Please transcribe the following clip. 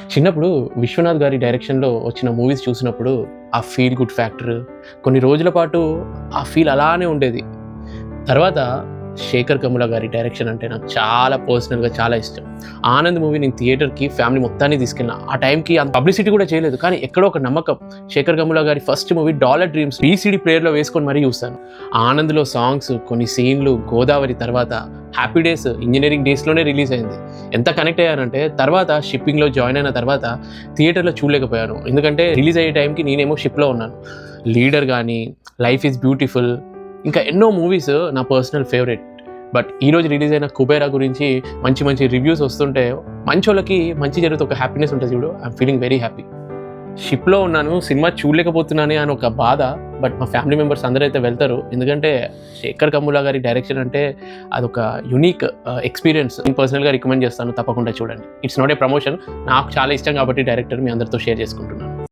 చిన్నప్పుడు విశ్వనాథ్ గారి డైరెక్షన్లో వచ్చిన మూవీస్ చూసినప్పుడు ఆ ఫీల్ గుడ్ ఫ్యాక్టర్ కొన్ని రోజుల పాటు ఆ ఫీల్ అలానే ఉండేది. తర్వాత శేఖర్ కముల గారి డైరెక్షన్ అంటే నాకు చాలా పర్సనల్గా చాలా ఇష్టం. ఆనంద్ మూవీ నేను థియేటర్కి ఫ్యామిలీ మొత్తాన్ని తీసుకెళ్ళిన. ఆ టైంకి అంత పబ్లిసిటీ కూడా చేయలేదు. కానీ ఎక్కడో ఒక నమ్మకం. శేఖర్ కముల గారి first movie dollar dreams VCD ప్లేయర్లో వేసుకొని మరీ చూస్తాను. ఆనంద్లో సాంగ్స్ కొన్ని సీన్లు గోదావరి తర్వాత హ్యాపీ డేస్ ఇంజనీరింగ్ డేస్లోనే రిలీజ్ అయింది. ఎంత కనెక్ట్ అయ్యానంటే తర్వాత షిప్పింగ్లో జాయిన్ అయిన తర్వాత థియేటర్లో చూడలేకపోయాను. ఎందుకంటే రిలీజ్ అయ్యే టైంకి నేనేమో షిప్లో ఉన్నాను. లీడర్ కానీ లైఫ్ ఈజ్ బ్యూటిఫుల్ ఇంకా ఎన్నో మూవీస్ నా పర్సనల్ ఫేవరెట్ బట్ ఈరోజు రిలీజ్ అయిన కుబేరా గురించి మంచి మంచి రివ్యూస్ వస్తుంటే మంచి వాళ్ళకి మంచి జరుగుతూ ఒక హ్యాపీనెస్ ఉంటుంది చూడు. ఐఎమ్ ఫీలింగ్ వెరీ హ్యాపీ షిప్లో ఉన్నాను సినిమా చూడలేకపోతున్నానే అని ఒక బాధ బట్ మా ఫ్యామిలీ మెంబర్స్ అందరూ అయితే వెళ్తారు. ఎందుకంటే శేఖర్ కమ్ములా గారి డైరెక్షన్ అంటే అదొక యునిక్ ఎక్స్పీరియన్స్ uh, నేను పర్సనల్గా రికమెండ్ చేస్తాను తప్పకుండా చూడండి. ఇట్స్ నాట్ ఏ ప్రమోషన్ నాకు చాలా ఇష్టం కాబట్టి డైరెక్టర్ మీ అందరితో షేర్ చేసుకుంటున్నాను.